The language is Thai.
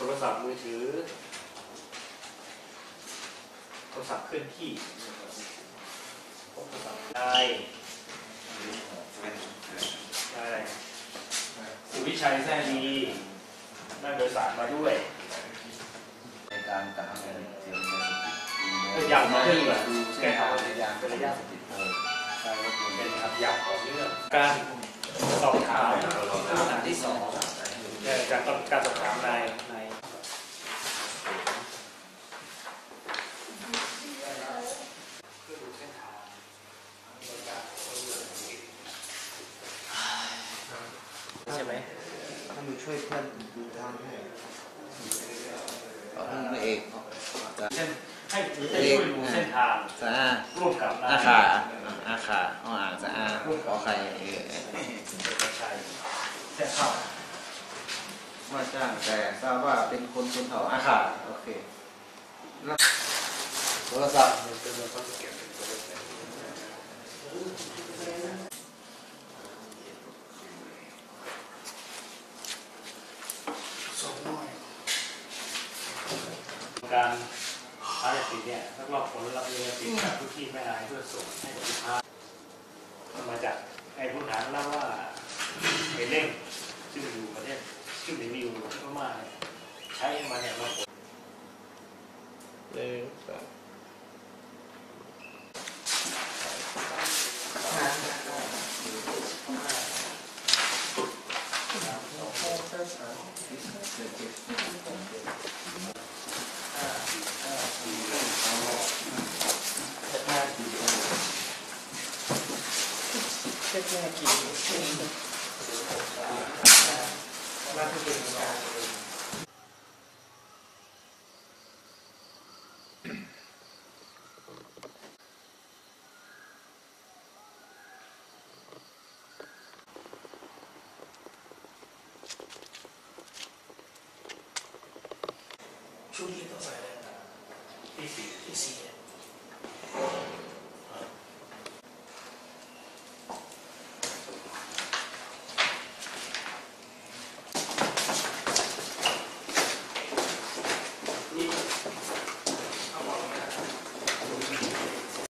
ทรศัพท์มือถือ โทรศัพท์เคลื่อนที่พกโทรศัพท์ได้ได้สุวิชัยแท้ดีนั่งโดยสารมาด้วยในการกระทำอะไรเกี่ยวกับเอออย่างมาขึ้นแบบดูเส้นทางในยานเป็นระยะติดเลยใช่ครับเป็นคำอย่างต่อเนื่องการสอบถามอันที่สองเนี่ยจากการสอบถามนายนาย ใช่ไหม ถ้ามึงช่วยเพื่อนดูทางให้เอามึงไม่เอกเนาะจะเช่นให้ให้ช่วยดูเส้นทางจะอาร่วมกับนายอาขาอาขาห้องอ่างจะอาขอใครเออเอกชัยแท้เข้าว่าจ้างแต่ทราบว่าเป็นคนคนเผ่าอาขาโอเคโทรศัพท์ การภารกิจเนี่ยลักลอบผลรับเรือติดจากพื้นที่แม่นายเพื่อส่งให้กับลูกค้ามันมาจากไอ้ผู้ฐานเล่าว่าไอ้เร่งซึ่งอยู่ประเทศซึ่งอยู่ที่พม่าเนี่ยใช้มาเนี่ยมาผลหนึ่งสองที่สี่ที่สี่ Vielen Dank.